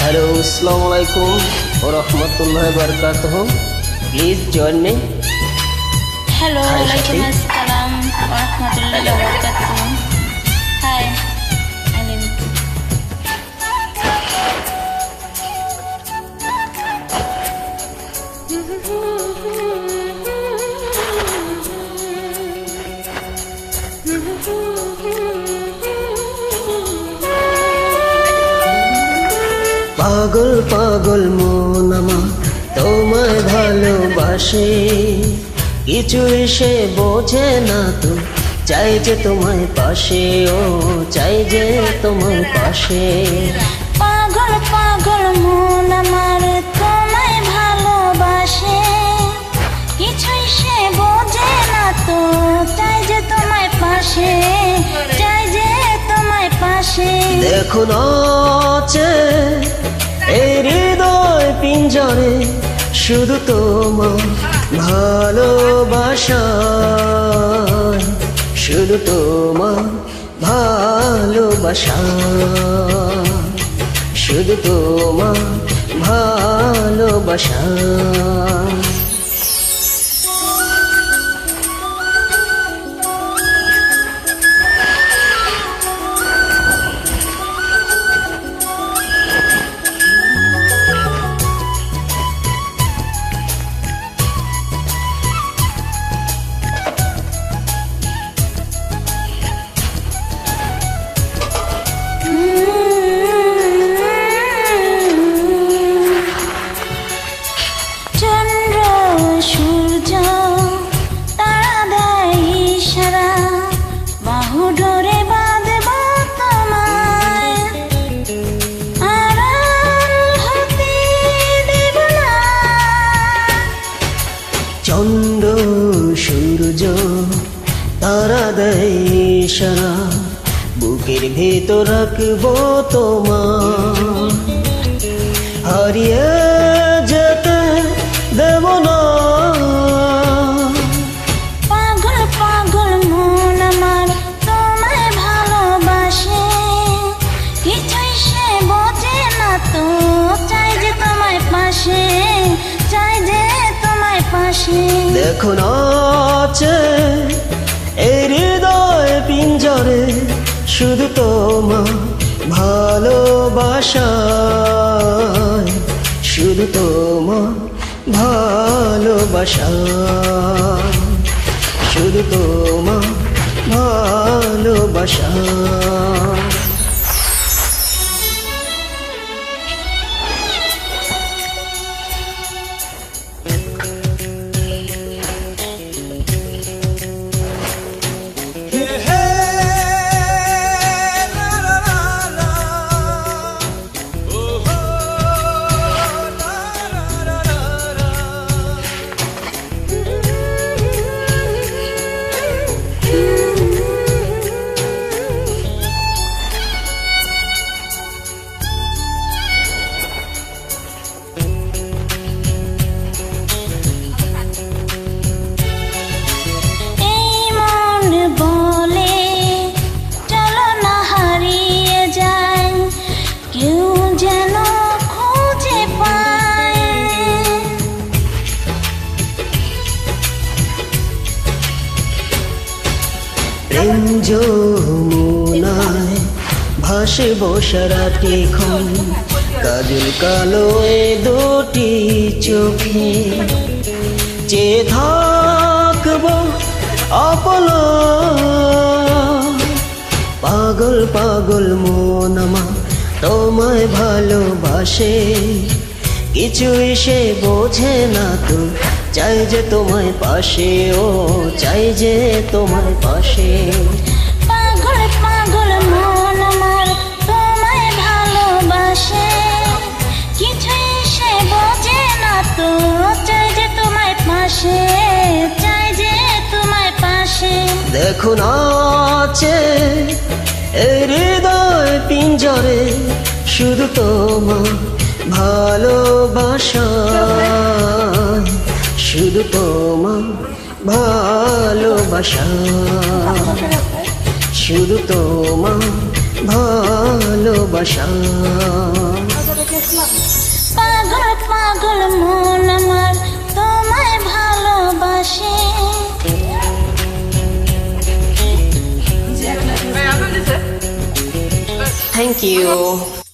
Hello আসসালামু আলাইকুম। ও রহমতুল্লাহ বরকাত প্লিজ জয়েন মি হ্যালো ওয়ালাইকুম. আসসালাম বারাকাতুহু। হাই আলিম পাগল পাগল মন আমার, তোমায় ভালোবাসে। কিছুই সে বোঝে না তো, চাই যে তোমায় পাশে, ও চাই যে তোমার পাশে। পাগল পাগল মন আমার নাচে এই হৃদয় পিঞ্জরে শুধু তোমার ভালোবাসা। শুধু তোমার ভালোবাসা। শুধু তোমার ভালোবাসা। সূর্য তারা দেয় বুকের ভেতর রাখব তোমার। হারিয়ে যেতে দেব না। পাগল পাগল মন আমার তোমায় ভালোবাসে। কিছুই সে বোঝে না তো চাই যে তোমায় পাশে চাই যে তোমায় পাশে। দেখো নাচে এই হৃদয় পিঞ্জরে শুধু তোমা ভালোবাসা শুধু তোমার ভালোবাসা শুধু তোমার ভালোবাসা যমুনায় ভাসে বসারাটি খন কাজল কালো এ দুটি চোখে যে থাকব অপল। পাগল পাগল মন আমার তোমায় ভালোবাসে। কিছুই সে বোঝে না তো, চাই যে তোমায় পাশে, ও চাই যে তোমায় পাশে। নাচে এই হৃদয় পিঞ্জরে, শুধু তোমার ভালোবাসা। শুধু তোমার ভালোবাসা। শুধু তোমার ভালোবাসা। পাগল পাগল মন Thank you.